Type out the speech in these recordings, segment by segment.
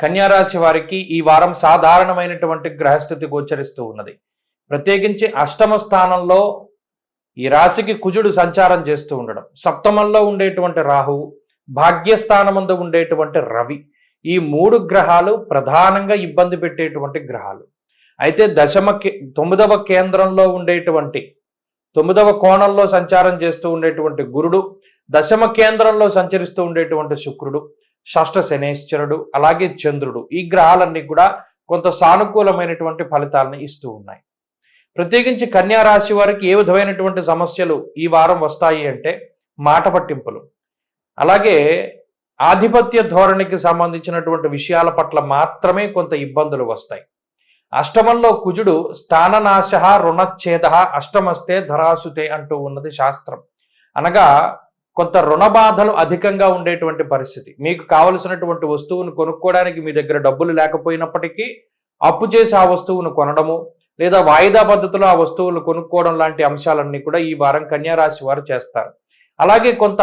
కన్యారాశి వారికి ఈ వారం సాధారణమైనటువంటి గ్రహస్థితి గోచరిస్తూ ఉన్నది. ప్రత్యేకించి అష్టమ స్థానంలో ఈ రాశికి కుజుడు సంచారం చేస్తూ ఉండడం. సప్తమంలో ఉండేటువంటి రాహువు భాగ్యస్థానమందు ఉండేటువంటి రవి ఈ మూడు గ్రహాలు ప్రధానంగా ఇబ్బంది పెట్టేటువంటి గ్రహాలు. అయితే దశమ కే- తొమ్మిదవ కేంద్రంలో ఉండేటువంటి తొమ్మిదవ కోణంలో సంచారం చేస్తూ ఉండేటువంటి గురుడు దశమ కేంద్రంలో సంచరిస్తూ ఉండేటువంటి శుక్రుడు షష్ఠ శనేశ్వరుడు అలాగే చంద్రుడు. ఈ గ్రహాలన్నీ కూడా కొంత సానుకూలమైనటువంటి ఫలితాలను ఇస్తూ ఉన్నాయి. ప్రత్యేకించి కన్యా రాశి వారికి ఏ విధమైనటువంటి సమస్యలు ఈ వారం వస్తాయి అంటే మాట పట్టింపులు. అలాగే ఆధిపత్య ధోరణికి సంబంధించినటువంటి విషయాల పట్ల మాత్రమే కొంత ఇబ్బందులు వస్తాయి. అష్టమంలో కుజుడు స్థాననాశ రుణఛేద అష్టమస్తే ధరాసుతే అంటూ ఉన్నది శాస్త్రం. అనగా కొంత రుణ బాధలు అధికంగా ఉండేటువంటి పరిస్థితి. మీకు కావలసినటువంటి వస్తువును కొనుక్కోవడానికి మీ దగ్గర డబ్బులు లేకపోయినప్పటికీ అప్పు చేసి ఆ వస్తువును కొనడము లేదా వాయిదా పద్ధతిలో ఆ వస్తువులు కొనుక్కోవడం లాంటి అంశాలన్నీ కూడా ఈ వారం కన్యా రాశి వారు చేస్తారు. అలాగే కొంత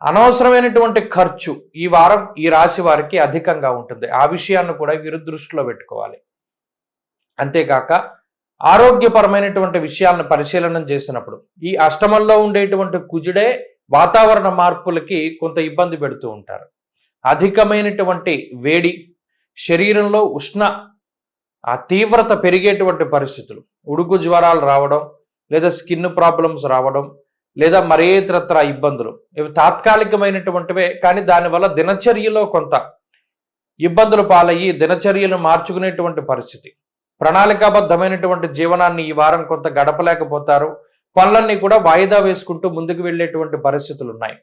అనవసరమైనటువంటి ఖర్చు ఈ వారం ఈ రాశి వారికి అధికంగా ఉంటుంది. ఆ విషయాన్ని కూడా వీరు దృష్టిలో పెట్టుకోవాలి. అంతేకాక ఆరోగ్యపరమైనటువంటి విషయాలను పరిశీలన చేసినప్పుడు ఈ అష్టమంలో ఉండేటువంటి కుజుడే వాతావరణ మార్పులకి కొంత ఇబ్బంది పెడుతూ ఉంటారు. అధికమైనటువంటి వేడి శరీరంలో ఉష్ణ ఆ తీవ్రత పెరిగేటువంటి పరిస్థితులు ఉడుకు జ్వరాలు రావడం లేదా స్కిన్ ప్రాబ్లమ్స్ రావడం లేదా మరే ఇతరత్ర ఇబ్బందులు ఇవి తాత్కాలికమైనటువంటివే కానీ దానివల్ల దినచర్యలో కొంత ఇబ్బందులు పాలయ్యి దినచర్యలు మార్చుకునేటువంటి పరిస్థితి. ప్రణాళికాబద్ధమైనటువంటి జీవనాన్ని ఈ వారం కొంత గడపలేకపోతారు. పనులన్నీ కూడా వాయిదా వేసుకుంటూ ముందుకు వెళ్ళేటువంటి పరిస్థితులు ఉన్నాయి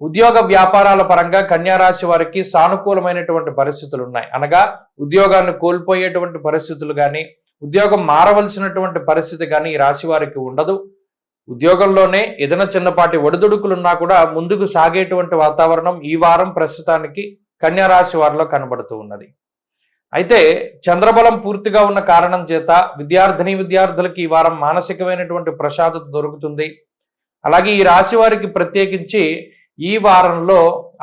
ఉద్యోగ వ్యాపారాల పరంగా కన్యారాశి వారికి సానుకూలమైనటువంటి పరిస్థితులు ఉన్నాయి అనగా ఉద్యోగాన్ని కోల్పోయేటువంటి పరిస్థితులు కానీ ఉద్యోగం మారవలసినటువంటి పరిస్థితి కానీ ఈ రాశి వారికి ఉండదు. ఉద్యోగంలోనే ఏదైనా చిన్నపాటి ఒడిదుడుకులున్నా కూడా ముందుకు సాగేటువంటి వాతావరణం ఈ వారం ప్రస్తుతానికి కన్యారాశి వారిలో కనబడుతూ ఉన్నది. అయితే చంద్రబలం పూర్తిగా ఉన్న కారణం చేత విద్యార్థిని విద్యార్థులకి ఈ వారం మానసికమైనటువంటి ప్రశాంతత దొరుకుతుంది. అలాగే ఈ రాశి వారికి ప్రత్యేకించి ఈ వారంలో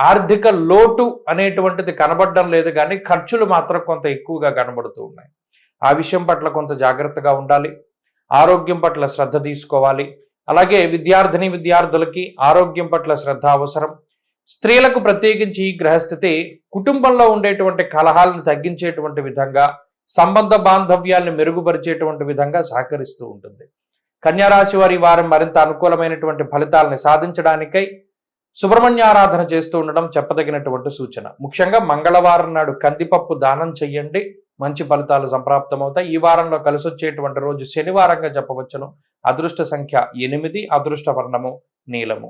ఆర్థిక లోటు అనేటువంటిది కనబడడం లేదు కానీ ఖర్చులు మాత్రం కొంత ఎక్కువగా కనబడుతూ ఉన్నాయి. ఆ విషయం పట్ల కొంత జాగ్రత్తగా ఉండాలి. ఆరోగ్యం పట్ల శ్రద్ధ తీసుకోవాలి. అలాగే విద్యార్థిని విద్యార్థులకి ఆరోగ్యం పట్ల శ్రద్ధ అవసరం. స్త్రీలకు ప్రత్యేకించి ఈ గ్రహస్థితి కుటుంబంలో ఉండేటువంటి కలహాలను తగ్గించేటువంటి విధంగా సంబంధ బాంధవ్యాల్ని మెరుగుపరిచేటువంటి విధంగా సహకరిస్తూ ఉంటుంది. కన్యారాశి వారి వారం మరింత అనుకూలమైనటువంటి ఫలితాలని సాధించడానికై సుబ్రహ్మణ్య ఆరాధన చేస్తూ ఉండడం చెప్పదగినటువంటి సూచన. ముఖ్యంగా మంగళవారం నాడు కందిపప్పు దానం చెయ్యండి. మంచి ఫలితాలు సంప్రాప్తమవుతాయి. ఈ వారంలో కలిసి వచ్చేటువంటి రోజు శనివారంగా చెప్పవచ్చును అదృష్ట సంఖ్య ఎనిమిది అదృష్ట వర్ణము నీలము.